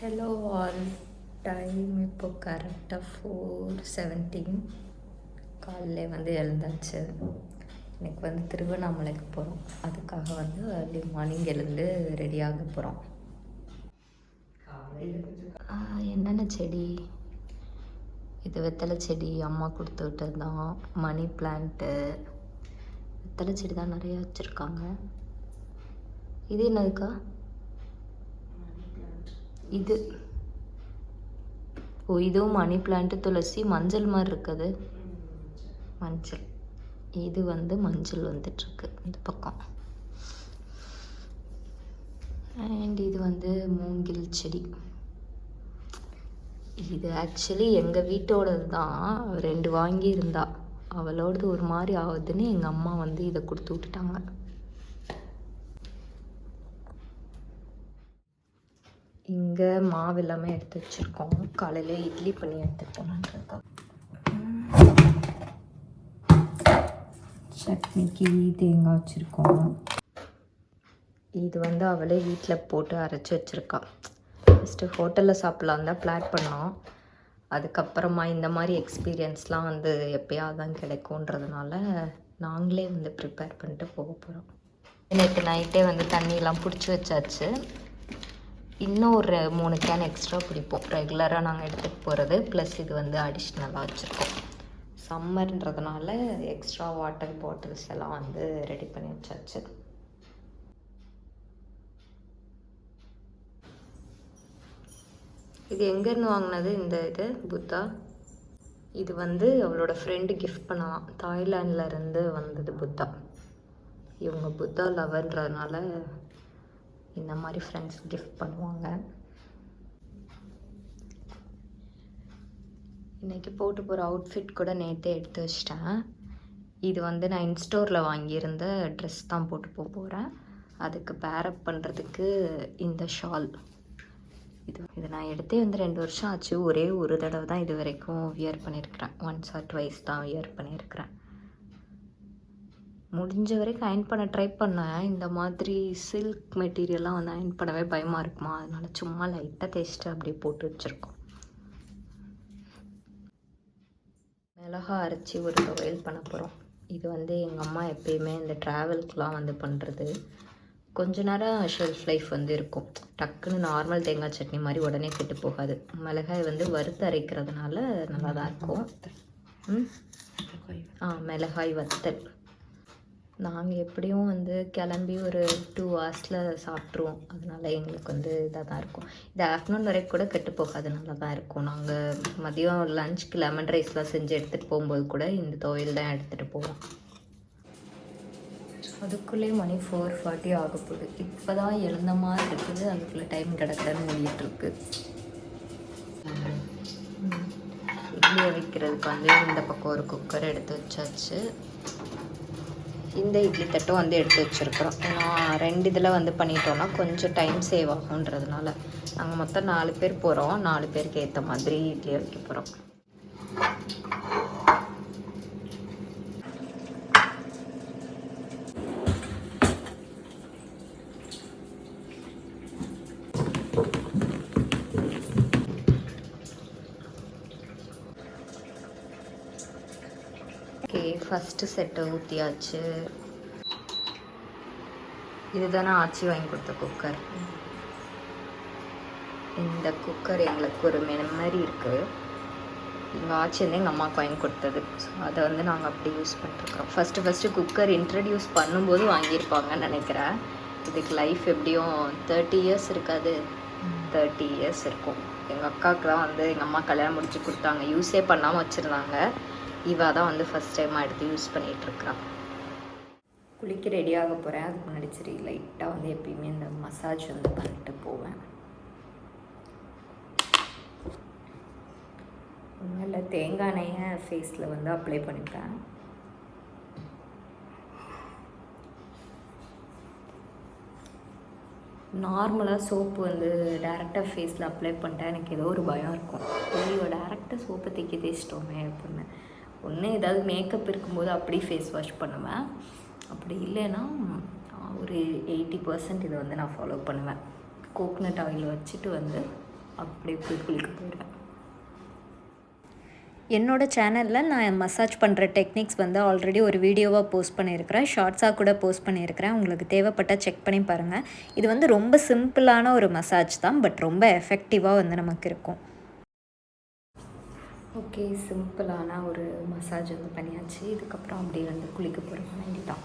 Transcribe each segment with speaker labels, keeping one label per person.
Speaker 1: Hello all time இப்போ கரெக்டாக four seventeen காலைல வந்து எழுந்தாச்சு. இன்னைக்கு வந்து திருவண்ணாமலைக்கு போகிறோம் அதுக்காக வந்து அர்லி மார்னிங் எழுந்து ரெடியாக போகிறோம் என்னென்ன செடி? இது வெத்தலை செடி அம்மா கொடுத்து விட்டது தான் மணி பிளான்ட்டு வெத்தலை செடி தான் நிறைய வச்சுருக்காங்க. இது என்னதுக்கா? இது. ஓ இதுவும் மணி பிளான்ட்டு துளசி மஞ்சள் மாதிரி இருக்குது. மஞ்சள். இது வந்து மஞ்சள் வந்துட்டுருக்கு. இந்த பக்கம். அண்ட் இது வந்து மூங்கில் செடி. இது ஆக்சுவலி எங்கள் வீட்டோடது தான் ரெண்டு வாங்கியிருந்தா. அவளோடது ஒரு மாதிரி ஆகுதுன்னு எங்கள் அம்மா வந்து இதை கொடுத்து விட்டுட்டாங்க. இங்கே மாவு எல்லாமே எடுத்து வச்சுருக்கோம். காலையில் இட்லி பண்ணி எடுத்துகிட்டு சட்னிக்கு தேங்காய் வச்சுருக்கோம். இது வந்து அவளே வீட்டில் போட்டு அரைச்சி வச்சுருக்கா. ஃபஸ்ட்டு ஹோட்டலில் சாப்பிட்லாம் தான் பிளான் பண்ணோம். அதுக்கப்புறமா இந்த மாதிரி எக்ஸ்பீரியன்ஸ்லாம் வந்து எப்பயாவது தான் கிடைக்குன்றதுனால நாங்களே வந்து ப்ரிப்பேர் பண்ணிட்டு போக போகிறோம் நேற்று நைட்டே வந்து தண்ணியெல்லாம் பிடிச்சி வச்சாச்சு. இன்னும் ஒரு மூணு கேன் எக்ஸ்ட்ரா பிடிப்போம் ரெகுலராக நாங்கள் எடுத்துகிட்டு போகிறது ப்ளஸ் இது வந்து அடிஷ்னலாக வச்சுருக்கோம். சம்மர்ன்றதுனால எக்ஸ்ட்ரா வாட்டர் பாட்டில்ஸ் எல்லாம் வந்து ரெடி பண்ணி வச்சாச்சு. இது எங்கேருந்து வாங்கினது? இந்த இது புத்தா. இது வந்து அவளோட ஃப்ரெண்டு கிஃப்ட் பண்ணலாம் தாய்லாண்டில் இருந்து வந்தது புத்தா. இவங்க புத்தா லவர்ன்றதுனால இந்த மாதிரி ஃப்ரெண்ட்ஸ் கிஃப்ட் பண்ணுவாங்க. இன்றைக்கி போட்டு போகிற அவுட்ஃபிட் கூட நேற்றே எடுத்து வச்சிட்டேன். இது வந்து நான் இன்ஸ்டோரில் வாங்கியிருந்த ட்ரெஸ் தான் போட்டு போக போகிறேன் அதுக்கு பேரப் பண்ணுறதுக்கு இந்த ஷால் இது இது நான் எடுத்தே வந்து ரெண்டு வருஷம் ஆச்சு. ஒரே ஒரு தடவை தான் இது வரைக்கும் வியர் பண்ணியிருக்கிறேன். ஒன்ஸ் ஆர் ட்வைஸ் தான் வியர் பண்ணியிருக்கிறேன். முடிஞ்ச வரைக்கும் அயன் பண்ண ட்ரை பண்ணேன். இந்த மாதிரி சில்க் மெட்டீரியல்லாம் வந்து அயன் பண்ணவே பயமாக இருக்குமா? அதனால சும்மா லைட்டாக தேய்ச்சிட்டு அப்படியே போட்டு வச்சுருக்கோம். மிளகா அரைச்சி ஒரு துவையல் பண்ண போகிறோம் இது வந்து எங்கள் அம்மா எப்பயுமே இந்த ட்ராவல்க்கெலாம் வந்து பண்ணுறது கொஞ்ச நேரம் ஷெல்ஃப் லைஃப் வந்து இருக்கும். டக்குன்னு நார்மல் தேங்காய் சட்னி மாதிரி உடனே கெட்டு போகாது. மிளகாய் வந்து வறுத்து அரைக்கிறதுனால நல்லா தான் இருக்கும் ஆ மிளகாய் வத்தல் நாங்கள் எப்படியும் வந்து கிளம்பி ஒரு டூ ஹவர்ஸில் சாப்பிட்ருவோம் அதனால எங்களுக்கு வந்து இதாக தான் இருக்கும். இது ஆஃப்டர்நூன் வரைக்கும் கூட கெட்டு போகாது நல்லா தான் இருக்கும். நாங்கள் மதியம் லஞ்சுக்கு லெமன் ரைஸ்லாம் செஞ்சு எடுத்துகிட்டு போகும்போது கூட இந்த துவையல் தான் எடுத்துகிட்டு போவோம். அதுக்குள்ளே மணி ஃபோர் ஃபார்ட்டி ஆக போகுது. இப்போ தான் எழுந்த மாதிரி இருக்குது. அதுக்குள்ளே டைம் கிடக்கன்னு ஓடிட்டுருக்கு இட்லியை வைக்கிறதுக்கு வந்து இந்த பக்கம் ஒரு குக்கர் எடுத்து வச்சாச்சு. இந்த இட்லி தட்டும் வந்து எடுத்து வச்சுருக்குறோம். ஏன்னா ரெண்டு இதில் வந்து பண்ணிட்டோம்னா கொஞ்சம் டைம் சேவ் ஆகுன்றதுனால நாங்கள் மொத்தம் நாலு பேர் போகிறோம் நாலு பேருக்கு ஏற்ற மாதிரி இட்லி வைக்க போகிறோம் ஃபஸ்ட்டு செட்டை ஊற்றியாச்சு இதுதானே ஆச்சி வாங்கி கொடுத்த குக்கர் இந்த குக்கர் எங்களுக்கு ஒரு மெமரி இருக்குது எங்கள் ஆச்சி வந்து எங்கள் அம்மாவுக்கு வாங்கி கொடுத்தது. ஸோ அதை வந்து நாங்கள் அப்படி யூஸ் பண்ணிருக்கிறோம் ஃபஸ்ட்டு ஃபஸ்ட்டு குக்கர் இன்ட்ரடியூஸ் பண்ணும்போது வாங்கியிருப்பாங்கன்னு நினைக்கிறேன். இதுக்கு லைஃப் எப்படியும் தேர்ட்டி இயர்ஸ் இருக்காது. தேர்ட்டி இயர்ஸ் இருக்கும். எங்கள் அக்காவுக்கு தான் வந்து எங்கள் அம்மா கல்யாணம் முடிச்சு கொடுத்தாங்க. யூஸே பண்ணாமல் வச்சுருந்தாங்க. இவா தான் வந்து ஃபஸ்ட் டைமாக எடுத்து யூஸ் பண்ணிகிட்ருக்குறான் குளிக்க ரெடியாக போகிறேன் அதுக்கு முன்னாடி சரி லைட்டாக வந்து எப்பயுமே இந்த மசாஜ் வந்து பண்ணிட்டு போவேன். ஒன்றும் இல்லை தேங்காய் எண்ணெயை ஃபேஸில் வந்து அப்ளை பண்ணிப்பேன். நார்மலாக சோப்பு வந்து டேரெக்டாக ஃபேஸில் அப்ளை பண்ணிட்டேன் எனக்கு ஏதோ ஒரு பயம் இருக்கும். ஐயோ டேரெக்டாக சோப்பை தைக்க தேய்ச்சிட்டோமே அப்படின்னு. ஒன்று ஏதாவது மேக்கப் இருக்கும்போது அப்படி ஃபேஸ் வாஷ் பண்ணுவேன். அப்படி இல்லைன்னா ஒரு எயிட்டி பர்சன்ட் இதை வந்து நான் ஃபாலோ பண்ணுவேன். கோக்னட் ஆயில் வச்சுட்டு வந்து
Speaker 2: அப்படியே போய் குளிக்க போயிடுவேன்.
Speaker 1: என்னோட சேனலில் நான் மசாஜ் பண்ணுற டெக்னிக்ஸ் வந்து ஆல்ரெடி ஒரு வீடியோவாக போஸ்ட் பண்ணியிருக்கிறேன். ஷார்ட்ஸாக கூட போஸ்ட் பண்ணியிருக்கிறேன். உங்களுக்கு தேவைப்பட்டால் செக் பண்ணி பாருங்கள் இது வந்து ரொம்ப சிம்பிளான ஒரு மசாஜ் தான் பட் ரொம்ப எஃபெக்டிவாக வந்து நமக்கு இருக்கும்.
Speaker 2: ஓகே சிம்பிளான ஒரு மசாஜ் வந்து பண்ணியாச்சு. இதுக்கப்புறம் அப்படியே வந்து குளிக்க போகிற வேண்டிதான்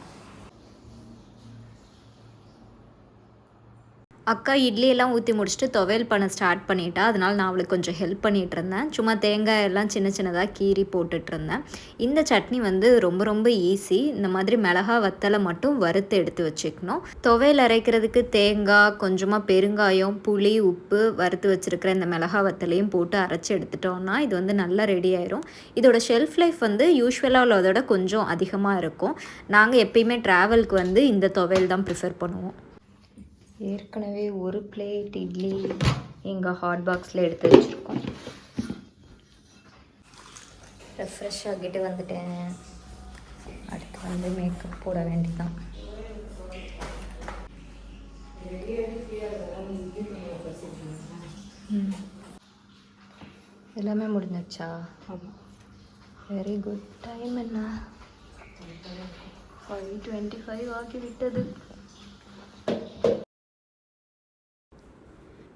Speaker 1: அக்கா இட்லியெல்லாம் ஊற்றி முடிச்சுட்டு துவையல் பண்ண ஸ்டார்ட் பண்ணிட்டா. அதனால் நான் அவளுக்கு கொஞ்சம் ஹெல்ப் பண்ணிகிட்டு இருந்தேன். சும்மா தேங்காய் எல்லாம் சின்ன சின்னதாக கீறி போட்டுட்டு இருந்தேன். இந்த சட்னி வந்து ரொம்ப ரொம்ப ஈஸி இந்த மாதிரி மிளகா வத்தலை மட்டும் வறுத்து எடுத்து வச்சுக்கணும். துவையல் அரைக்கிறதுக்கு தேங்காய் கொஞ்சமாக பெருங்காயம் புளி உப்பு வறுத்து வச்சுருக்கிற இந்த மிளகா வத்தலையும் போட்டு அரைச்சி எடுத்துட்டோம்னா இது வந்து நல்லா ரெடி ஆயிரும். இதோட ஷெல்ஃப் லைஃப் வந்து யூஸ்வலாக உள்ளதோட கொஞ்சம் அதிகமாக இருக்கும். நாங்கள் எப்பயுமே ட்ராவலுக்கு வந்து இந்த துவையல் தான் ப்ரிஃபர் பண்ணுவோம்.
Speaker 2: ஏற்கனவே ஒரு பிளேட் இட்லி எங்கள் ஹாட் பாக்ஸில் எடுத்து வச்சுருக்கோம். ரெஃப்ரெஷ் ஆகிட்டு வந்துட்டேன். அடுத்து வந்து மேக்கப் போட வேண்டியதான். எல்லாமே முடிஞ்சிச்சா வெரி குட் டைம் என்ன? ஃபைவ் டுவெண்ட்டி ஃபைவ் ஆகி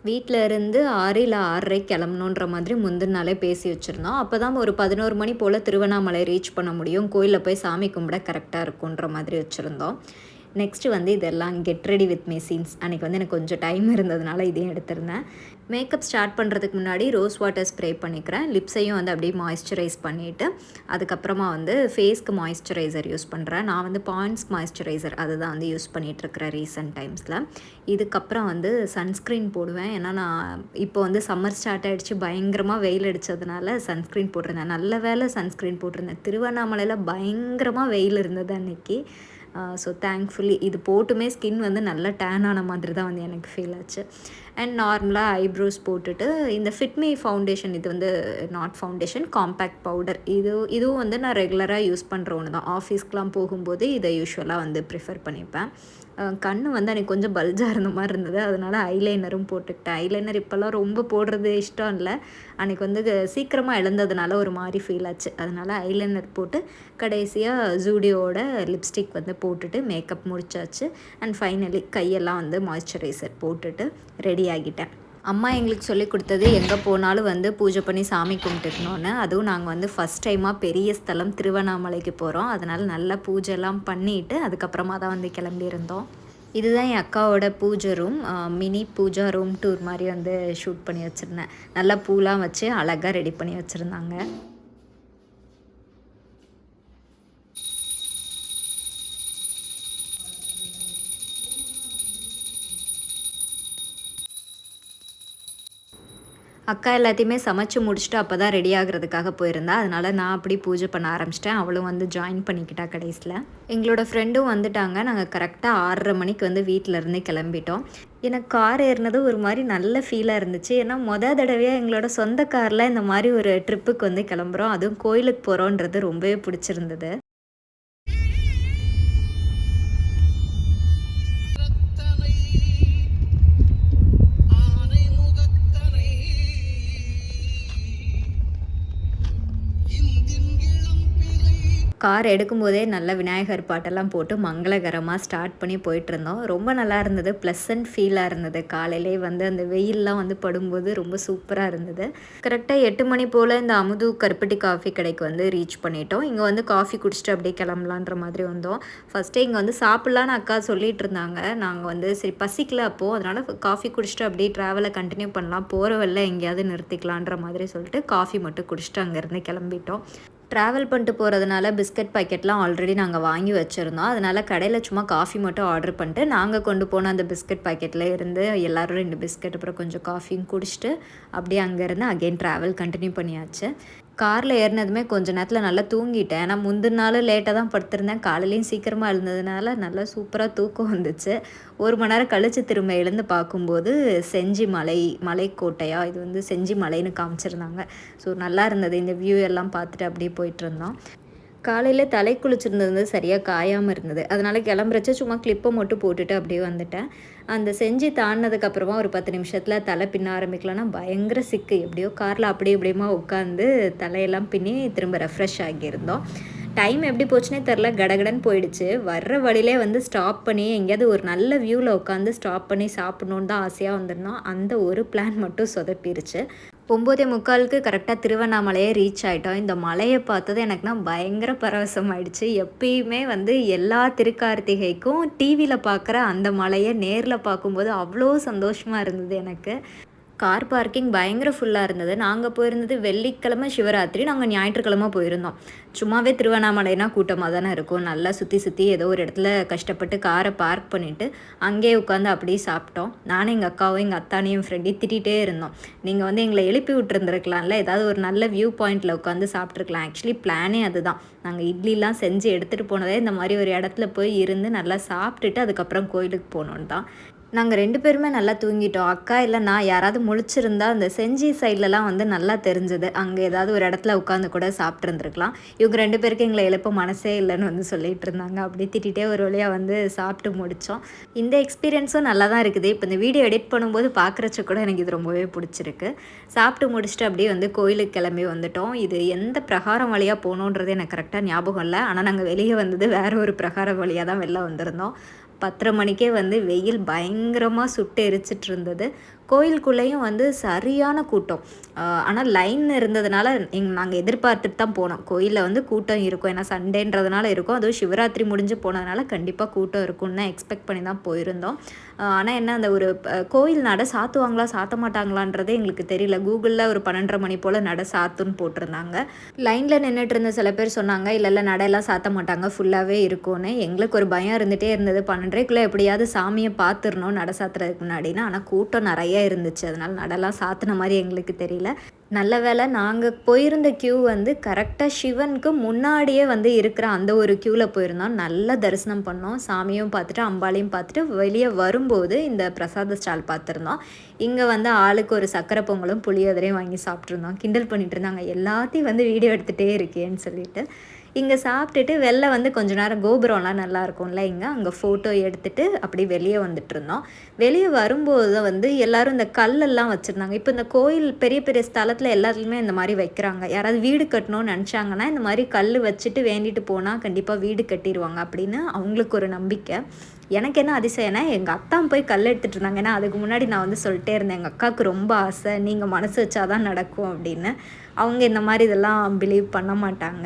Speaker 1: வீட்டில் இருந்து ஆறு இல்லை ஆறரை கிளம்பணுன்ற மாதிரி முந்தின நாளே பேசி வச்சுருந்தோம். அப்போ தான் ஒரு பதினோரு மணி போல் திருவண்ணாமலை ரீச் பண்ண முடியும். கோயிலில் போய் சாமி கும்பிட கரெக்டாக இருக்குன்ற மாதிரி வச்சுருந்தோம். நெக்ஸ்ட்டு வந்து இதெல்லாம் get ready with me scenes அன்றைக்கி வந்து எனக்கு கொஞ்சம் டைம் இருந்ததுனால இதையும் எடுத்திருந்தேன். மேக்கப் ஸ்டார்ட் பண்ணுறதுக்கு முன்னாடி ரோஸ் வாட்டர் ஸ்ப்ரே பண்ணிக்கிறேன். லிப்ஸையும் வந்து அப்படியே மாய்ஸ்சரைஸ் பண்ணிவிட்டு அதுக்கப்புறமா வந்து ஃபேஸ்க்கு மாய்ஸ்சரைசர் யூஸ் பண்ணுறேன் நான் வந்து பாயிண்ட்ஸ் மாய்ஸ்சரைசர் அதுதான் வந்து யூஸ் பண்ணிகிட்ருக்கிறேன் ரீசெண்ட் டைம்ஸில் இதுக்கப்புறம் வந்து சன்ஸ்க்ரீன் போடுவேன். ஏன்னா நான் இப்போ வந்து சம்மர் ஸ்டார்ட் ஆகிடுச்சு பயங்கரமாக வெயில் அடித்ததுனால சன்ஸ்க்ரீன் போட்டிருந்தேன். நல்ல வேலை சன்ஸ்க்ரீன் போட்டிருந்தேன். திருவண்ணாமலையில் பயங்கரமாக வெயில் இருந்தது அன்னைக்கு. ஸோ தேங்க்ஃபுல்லி இது போட்டுமே ஸ்கின் வந்து நல்லா டேன் ஆன மாதிரி தான் வந்து எனக்கு ஃபீல் ஆச்சு. அண்ட் நார்மலாக ஐப்ரோஸ் போட்டுட்டு இந்த ஃபிட்மி ஃபவுண்டேஷன் இது வந்து நாட் ஃபவுண்டேஷன் காம்பேக்ட் பவுடர் இது இதுவும் வந்து நான் ரெகுலராக யூஸ் பண்ணுற ஒன்று தான் ஆஃபீஸ்க்கெலாம் போகும்போது இதை யூஸ்வலாக வந்து ப்ரிஃபர் பண்ணிப்பேன். கண் வந்து அன்றைக்கி கொஞ்சம் பல்ஜாக இருந்த மாதிரி இருந்தது. அதனால் ஐலைனரும் போட்டுக்கிட்டேன். ஐலைனர் இப்போல்லாம் ரொம்ப போடுறது இஷ்டம் இல்லை. அன்றைக்கி வந்து சீக்கிரமாக எழுந்ததுனால ஒரு மாதிரி ஃபீல் ஆச்சு. அதனால் ஐலைனர் போட்டு கடைசியாக ஜூடியோட லிப்ஸ்டிக் வந்து போட்டுட்டு மேக்கப் முடிச்சாச்சு. அண்ட் ஃபைனலி கையெல்லாம் வந்து மாய்ஸ்சரைசர் போட்டுட்டு ரெடி ஆகிட்டேன். அம்மா எங்களுக்கு சொல்லி கொடுத்தது எங்கே போனாலும் வந்து பூஜை பண்ணி சாமி கும்பிட்டுக்கணுன்னு அதுவும் நாங்கள் வந்து ஃபஸ்ட் டைமாக பெரிய ஸ்தலம் திருவண்ணாமலைக்கு போகிறோம் அதனால் நல்லா பூஜைலாம் பண்ணிவிட்டு அதுக்கப்புறமா தான் வந்து கிளம்பியிருந்தோம் இதுதான் என் அக்காவோட பூஜை room mini puja room tour மாதிரி வந்து ஷூட் பண்ணி வச்சுருந்தேன். நல்லா பூலாம் வச்சு அழகாக ரெடி பண்ணி வச்சுருந்தாங்க. அக்கா எல்லாத்தையுமே சமைச்சு முடிச்சுட்டு அப்போ தான் ரெடி ஆகிறதுக்காக போயிருந்தா. அதனால் நான் அப்படி பூஜை பண்ண ஆரம்பிச்சிட்டேன். அவளும் வந்து ஜாயின் பண்ணிக்கிட்டா கடைசியில். எங்களோட ஃப்ரெண்டும் வந்துட்டாங்க. நாங்கள் கரெக்டாக ஆறரை மணிக்கு வந்து வீட்டிலேருந்து கிளம்பிட்டோம். எனக்கு கார் ஏறினது ஒரு மாதிரி நல்ல ஃபீலாக இருந்துச்சு. ஏன்னா மொதல் தடவையாக எங்களோட சொந்த காரில் இந்த மாதிரி ஒரு ட்ரிப்புக்கு வந்து கிளம்புறோம். அதுவும் கோயிலுக்கு போகிறோன்றது ரொம்பவே பிடிச்சிருந்தது. கார் எடுக்கும்போதே நல்ல விநாயகர் பாட்டெல்லாம் போட்டு மங்களகரமாக ஸ்டார்ட் பண்ணி போயிட்டுருந்தோம். ரொம்ப நல்லா இருந்தது. ப்ளசன்ட் ஃபீலாக இருந்தது. காலையிலே வந்து அந்த வெயிலெலாம் வந்து படும்போது ரொம்ப சூப்பராக இருந்தது. கரெக்டாக எட்டு மணி போல் இந்த அமுது கருப்பட்டி காஃபி கடைக்கு வந்து ரீச் பண்ணிட்டோம். இங்கே வந்து காஃபி குடிச்சிட்டு அப்படியே கிளம்பலான்ற மாதிரி வந்தோம். ஃபஸ்ட்டே இங்கே வந்து சாப்பிட்லான்னு அக்கா சொல்லிட்டு இருந்தாங்க. நாங்கள் வந்து சரி பசிக்கல அப்போது அதனால் காஃபி குடிச்சிட்டு அப்படியே ட்ராவலை கண்டினியூ பண்ணலாம். போகிற வெளில எங்கேயாவது நிறுத்திக்கலான்ற மாதிரி சொல்லிட்டு காஃபி மட்டும் குடிச்சிட்டு அங்கேருந்து கிளம்பிட்டோம். ட்ராவல் பண்ணிட்டு போகிறதுனால பிஸ்கட் பாக்கெட்லாம் ஆல்ரெடி நாங்கள் வாங்கி வச்சுருந்தோம். அதனால் கடையில் சும்மா காஃபி மட்டும் ஆர்டர் பண்ணிட்டு நாங்கள் கொண்டு போன அந்த பிஸ்கட் பாக்கெட்டில் இருந்து எல்லோரும் ரெண்டு பிஸ்கட் அப்புறம் கொஞ்சம் காஃபியும் குடிச்சிட்டு அப்படியே அங்கேருந்து அகெயின் ட்ராவல் கண்டினியூ பண்ணியாச்சு. காரில் ஏறினதுமே கொஞ்ச நேரத்தில் நல்லா தூங்கிட்டேன். நான் முந்தின நாள் லேட்டாக தான் படுத்திருந்தேன். காலையிலையும் சீக்கிரமாக எழுந்ததுனால நல்லா சூப்பராக தூக்கம் வந்துச்சு. ஒரு மணி நேரம் கழித்து திரும்ப எழுந்து பார்க்கும்போது செஞ்சி மலை மலைக்கோட்டையா? இது வந்து செஞ்சி மலைன்னு காமிச்சிருந்தாங்க. ஸோ நல்லா இருந்தது. இந்த வியூ எல்லாம் பார்த்துட்டு அப்படியே போயிட்டு இருந்தோம். காலையில் தலை குளிச்சிருந்தது சரியாக காயாமல் இருந்தது. அதனால் கிளம்புறச்ச சும்மா கிளிப்பை மட்டும் போட்டுட்டு அப்படியே வந்துட்டேன். அந்த செஞ்சு தாண்டினதுக்கப்புறமா ஒரு பத்து நிமிஷத்தில் தலை பின்ன ஆரம்பிக்கலன்னா பயங்கர சிக்கு. எப்படியோ காரில் அப்படியே இப்படியுமா உட்காந்து தலையெல்லாம் பின்னி திரும்ப ரெஃப்ரெஷ் ஆகியிருந்தோம். டைம் எப்படி போச்சுனே தெரில கடகடன் போயிடுச்சு. வர்ற வழியிலே வந்து ஸ்டாப் பண்ணி எங்கேயாவது ஒரு நல்ல வியூவில் உட்காந்து ஸ்டாப் பண்ணி சாப்பிட்ணுன்னு தான் ஆசையாக வந்திருந்தோம். அந்த ஒரு பிளான் மட்டும் சொதப்பிருச்சு. ஒம்போதே முக்காலுக்கு கரெக்டாக திருவண்ணாமலையே ரீச் ஆகிட்டோம் இந்த மலையை பார்த்தது எனக்குனா பயங்கர பரவசம் ஆயிடுச்சு எப்பயுமே வந்து எல்லா திருக்கார்த்திகைக்கும் டிவியில் பார்க்குற அந்த மலையை நேரில் பார்க்கும்போது அவ்வளோ சந்தோஷமாக இருந்தது எனக்கு. கார் பார்க்கிங் பயங்கர ஃபுல்லாக இருந்தது. நாங்கள் போயிருந்தது வெள்ளிக்கிழமை சிவராத்திரி. நாங்கள் ஞாயிற்றுக்கிழமை போயிருந்தோம். சும்மாவே திருவண்ணாமலைனா கூட்டமாக தானே இருக்கும். நல்லா சுற்றி சுற்றி ஏதோ ஒரு இடத்துல கஷ்டப்பட்டு காரை பார்க் பண்ணிவிட்டு அங்கேயே உட்காந்து அப்படியே சாப்பிட்டோம். நானும் எங்கள் அக்காவும் எங்கள் அத்தானையும் ஃப்ரெண்டையும் திட்டிகிட்டே இருந்தோம். நீங்கள் வந்து எங்களை எழுப்பி விட்டுருந்துருக்கலாம்ல? ஏதாவது ஒரு நல்ல வியூ பாயிண்டில் உட்காந்து சாப்பிட்ருக்கலாம் ஆக்சுவலி பிளானே அதுதான். நாங்கள் இட்லிலாம் செஞ்சு எடுத்துகிட்டு போனதே இந்த மாதிரி ஒரு இடத்துல போய் இருந்து நல்லா சாப்பிட்டுட்டு அதுக்கப்புறம் கோயிலுக்கு போகணுன்னு தான். நாங்கள் ரெண்டு பேருமே நல்லா தூங்கிட்டோம். அக்கா இல்லை நான் யாராவது முழிச்சிருந்தா அந்த செஞ்சி சைட்லலாம் வந்து நல்லா தெரிஞ்சது. அங்கே ஏதாவது ஒரு இடத்துல உட்காந்து கூட சாப்பிட்ருந்துருக்கலாம் இவங்க ரெண்டு பேருக்கு எங்களை எழுப்ப மனசே இல்லைன்னு வந்து சொல்லிட்டு இருந்தாங்க. அப்படி திட்டிகிட்டே ஒரு வழியாக வந்து சாப்பிட்டு முடித்தோம் இந்த எக்ஸ்பீரியன்ஸும் நல்லா தான் இருக்குது. இப்போ இந்த வீடியோ எடிட் பண்ணும்போது பார்க்குறச்ச கூட எனக்கு இது ரொம்பவே பிடிச்சிருக்கு. சாப்பிட்டு முடிச்சுட்டு அப்படியே வந்து கோயிலுக்கு கிளம்பி வந்துட்டோம். இது எந்த பிரகாரம் வழியாக போகணுன்றது எனக்கு கரெக்டாக ஞாபகம் இல்லை. ஆனால் நாங்கள் வெளியே வந்தது வேறு ஒரு பிரகாரம் வழியாக தான் வெளில வந்திருந்தோம். பத்தரை மணிக்கே வந்து வெயில் பயங்கரமாக சுட்டு எரிச்சிட்டு இருந்தது. கோயிலுக்குள்ளேயும் வந்து சரியான கூட்டம். ஆனால் லைன் இருந்ததுனால எங் நாங்கள் எதிர்பார்த்துட்டு தான் போனோம். கோயிலில் வந்து கூட்டம் இருக்கும். ஏன்னா சண்டேன்றதுனால இருக்கும். அதுவும் சிவராத்திரி முடிஞ்சு போனதுனால கண்டிப்பாக கூட்டம் இருக்கும்னு தான் எக்ஸ்பெக்ட் பண்ணி தான் போயிருந்தோம். ஆனால் என்ன அந்த ஒரு கோயில் நட சாத்துவாங்களா சாத்த மாட்டாங்களான்றதே எங்களுக்கு தெரியல. கூகுளில் ஒரு பன்னெண்டரை மணி போல் நட சாத்துன்னு போட்டிருந்தாங்க. லைனில் நின்றுட்டு இருந்த சில பேர் சொன்னாங்க இல்லை இல்லை நடையெல்லாம் சாத்த மாட்டாங்க. ஃபுல்லாகவே இருக்கும்னு. எங்களுக்கு ஒரு பயம் இருந்துகிட்டே இருந்தது. பன்னெண்டரைக்குள்ளே எப்படியாவது சாமியை பார்த்துடணும் நட சாத்துறதுக்கு முன்னாடினா ஆனால் கூட்டம் நிறைய இருந்துச்சு. அதனால் நடலாம் சாத்தின மாதிரி எங்களுக்கு தெரியல. நல்ல வேலை நாங்கள் போயிருந்த க்யூ வந்து கரெக்டாக சிவனுக்கு முன்னாடியே வந்து இருக்கிற அந்த ஒரு க்யூவில் போயிருந்தோம். நல்லா தரிசனம் பண்ணோம். சாமியும் பார்த்துட்டு அம்பாலையும் பார்த்துட்டு வெளியே வரும்போது இந்த பிரசாத ஸ்டால் பார்த்துருந்தோம். இங்கே வந்து ஆளுக்கு ஒரு சக்கரை பொங்கலும் புளியோதரையும் வாங்கி சாப்பிட்ருந்தோம் கிண்டல் பண்ணிட்டு இருந்தாங்க. எல்லாத்தையும் வந்து வீடியோ எடுத்துகிட்டே இருக்கேன்னு சொல்லிட்டு. இங்கே சாப்பிட்டுட்டு வெளில வந்து கொஞ்ச நேரம் கோபுரம்லாம் நல்லா இருக்கும்ல இங்கே. அங்கே ஃபோட்டோ எடுத்துகிட்டு அப்படி வெளியே வந்துட்டு இருந்தோம். வெளியே வரும்போது வந்து எல்லோரும் இந்த கல்லெல்லாம் வச்சுருந்தாங்க. இப்போ இந்த கோயில் பெரிய பெரிய ஸ்தலத்தில் எல்லாத்துலேயுமே இந்த மாதிரி வைக்கிறாங்க. யாராவது வீடு கட்டணும்னு நினச்சாங்கன்னா இந்த மாதிரி கல் வச்சுட்டு வேண்டிட்டு போனால் கண்டிப்பாக வீடு கட்டிடுவாங்க அப்படின்னு அவங்களுக்கு ஒரு நம்பிக்கை. எனக்கு என்ன அதிசயம்னா எங்கள் அத்தா போய் கல் எடுத்துகிட்டு இருந்தாங்க. ஏன்னா அதுக்கு முன்னாடி நான் வந்து சொல்லிட்டே இருந்தேன். எங்கள் அக்காவுக்கு ரொம்ப ஆசை. நீங்கள் மனசு வச்சாதான் நடக்கும் அப்படின்னு. அவங்க இந்த மாதிரி இதெல்லாம் பிலீவ் பண்ண மாட்டாங்க.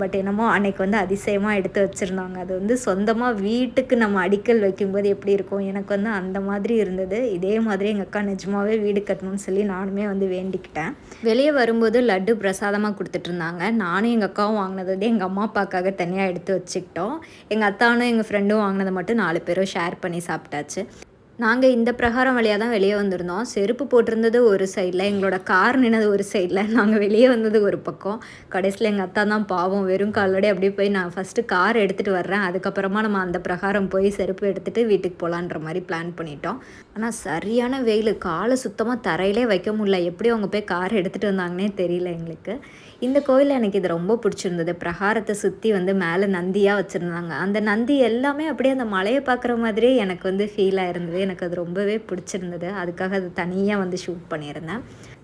Speaker 1: பட் என்னமோ அன்னைக்கு வந்து அதிசயமாக எடுத்து வச்சுருந்தாங்க. அது வந்து சொந்தமாக வீட்டுக்கு நம்ம அடிக்கல் வைக்கும்போது எப்படி இருக்கும்? எனக்கு வந்து அந்த மாதிரி இருந்தது. இதே மாதிரி எங்கள் அக்கா நிஜமாகவே வீடு கட்டணும்னு சொல்லி நானுமே வந்து வேண்டிக்கிட்டேன். வெளியே வரும்போது லட்டு பிரசாதமாக கொடுத்துட்ருந்தாங்க நானும் எங்கள் அக்காவும் வாங்கினது வந்து எங்கள் அம்மா அப்பாக்காக தனியாக எடுத்து வச்சுக்கிட்டோம். எங்கள் அத்தானும் எங்கள் ஃப்ரெண்டும் வாங்கினதை மட்டும் நாலு பேரும் ஷேர் பண்ணி சாப்பிட்டாச்சு. நாங்கள் இந்த பிரகாரம் வழியாக தான் வெளியே வந்திருந்தோம். செருப்பு போட்டிருந்தது ஒரு சைடில் எங்களோட கார் நின்னது ஒரு சைடில் நாங்கள் வெளியே வந்தது ஒரு பக்கம். கடைசியில் எங்கள் அத்தா தான் பாவம் வெறும் காலோடய அப்படியே போய் நான் ஃபஸ்ட்டு கார் எடுத்துகிட்டு வர்றேன். அதுக்கப்புறமா நம்ம அந்த பிரகாரம் போய் செருப்பு எடுத்துகிட்டு வீட்டுக்கு போகலான்ற மாதிரி பிளான் பண்ணிட்டோம். ஆனால் சரியான வெயில். காலை சுத்தமாக தரையிலே வைக்க முடியல. எப்படி அவங்க போய் கார் எடுத்துகிட்டு வந்தாங்கன்னே தெரியல எங்களுக்கு. இந்த கோயிலில் எனக்கு இது ரொம்ப பிடிச்சிருந்தது. பிரகாரத்தை சுற்றி வந்து மேலே நந்தியாக வச்சுருந்தாங்க. அந்த நந்தி எல்லாமே அப்படியே அந்த மலையை பார்க்குற மாதிரியே எனக்கு வந்து ஃபீலாக இருந்தது. எனக்கு அது ரொம்பவே பிடிச்சிருந்தது. அதுக்காக அது தனியாக வந்து ஷூட் பண்ணியிருந்தேன்.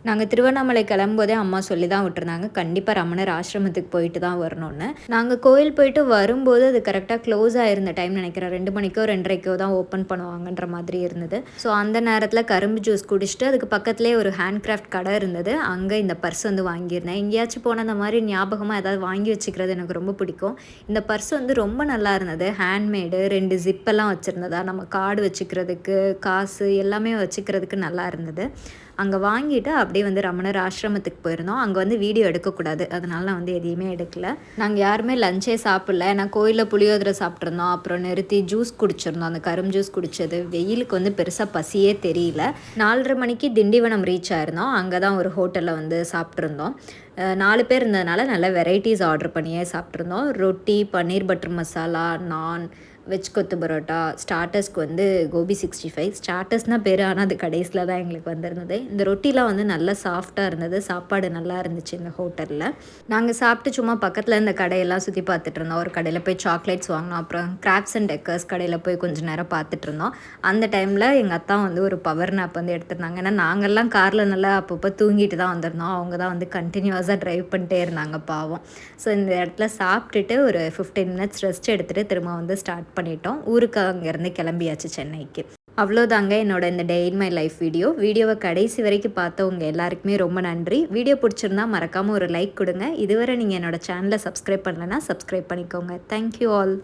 Speaker 1: நாங்கள் திருவண்ணாமலை கிளம்பும்போதே அம்மா சொல்லி தான் விட்டுருந்தாங்க. கண்டிப்பாக ரமணர் ஆசிரமத்துக்கு போயிட்டு தான் வரணும்னு. நாங்கள் கோயில் போயிட்டு வரும்போது அது கரெக்டாக க்ளோஸ் ஆகிருந்த டைம் நினைக்கிறேன். ரெண்டு மணிக்கோ ரெண்டரைக்கோ தான் ஓப்பன் பண்ணுவாங்கன்ற மாதிரி இருந்தது. ஸோ அந்த நேரத்தில் கரும்பு ஜூஸ் குடிச்சிட்டு அதுக்கு பக்கத்துலேயே ஒரு ஹேண்ட் கிராஃப்ட் கடை இருந்தது. அங்கே இந்த பர்ஸ் வந்து வாங்கியிருந்தேன். எங்கேயாச்சும் போன அந்த மாதிரி ஞாபகமாக ஏதாவது வாங்கி வச்சுக்கிறது எனக்கு ரொம்ப பிடிக்கும். இந்த பர்ஸ் வந்து ரொம்ப நல்லா இருந்தது. ஹேண்ட்மேடு ரெண்டு ஜிப்பெல்லாம் வச்சுருந்ததா? நம்ம கார்டு வச்சுக்கிறதுக்கு காசு எல்லாமே வச்சுக்கிறதுக்கு நல்லா இருந்தது. அங்கே வாங்கிட்டு அப்படியே வந்து ரமணர் ஆசிரமத்துக்கு போயிருந்தோம். அங்கே வந்து வீடியோ எடுக்கக்கூடாது. அதனால நான் வந்து எதையுமே எடுக்கல. நாங்கள் யாருமே லஞ்சே சாப்பிடல. ஏன்னா கோயிலில் புளியோதரை சாப்பிட்ருந்தோம் அப்புறம் நிறுத்தி ஜூஸ் குடிச்சிருந்தோம். அந்த கரும் ஜூஸ் குடித்தது வெயிலுக்கு வந்து பெருசாக பசியே தெரியல. நாலரை மணிக்கு திண்டிவனம் ரீச் ஆயிருந்தோம். அங்கே தான் ஒரு ஹோட்டலில் வந்து சாப்பிட்ருந்தோம் நாலு பேர் இருந்ததுனால நல்ல வெரைட்டிஸ் ஆர்டர் பண்ணியே சாப்பிட்ருந்தோம் ரொட்டி பன்னீர் பட்டர் மசாலா நான் வெஜ் கொத்து பரோட்டா ஸ்டார்டர்ஸ்க்கு வந்து கோபி சிக்ஸ்டி ஃபைவ் ஸ்டார்டர்ஸ்னால் பேர் ஆனால் அது கடைசியில் தான் எங்களுக்கு வந்திருந்தது. இந்த ரொட்டிலாம் வந்து நல்லா சாஃப்டாக இருந்தது. சாப்பாடு நல்லா இருந்துச்சு இந்த ஹோட்டலில். நாங்கள் சாப்பிட்டு சும்மா பக்கத்தில் இந்த கடையெல்லாம் சுற்றி பார்த்துட்டு இருந்தோம். ஒரு கடையில் போய் சாக்லேட்ஸ் வாங்கினோம். அப்புறம் கிராப்ஸ் அண்ட் டெக்கர்ஸ் கடையில் போய் கொஞ்சம் நேரம் பார்த்துட்டு இருந்தோம். அந்த டைமில் எங்கள் அத்தா வந்து ஒரு பவர் நாப் வந்து எடுத்திருந்தாங்க. ஏன்னா நாங்கள்லாம் காரில் நல்லா அப்பப்போ தூங்கிட்டு தான் வந்திருந்தோம். அவங்க தான் வந்து கண்டினியூஸாக ட்ரைவ் பண்ணிட்டே இருந்தாங்க பாவம். ஸோ இந்த இடத்துல சாப்பிட்டுட்டு ஒரு ஃபிஃப்டீன் மினிட்ஸ் ரெஸ்ட் எடுத்துகிட்டு திரும்ப வந்து ஸ்டார்ட் பண்ணிட்டோம். ஊருக்கு அங்கேருந்து கிளம்பியாச்சு சென்னைக்கு. அவ்வளோதாங்க என்னோட இந்த day in my life video வீடியோவை கடைசி வரைக்கும் பார்த்தவங்க எல்லாருக்குமே ரொம்ப நன்றி. வீடியோ பிடிச்சிருந்தா மறக்காமல் ஒரு லைக் கொடுங்க. இதுவரை நீங்கள் என்னோட சேனலை சப்ஸ்கிரைப் பண்ணலைன்னா சப்ஸ்கிரைப் பண்ணிக்கோங்க. Thank you all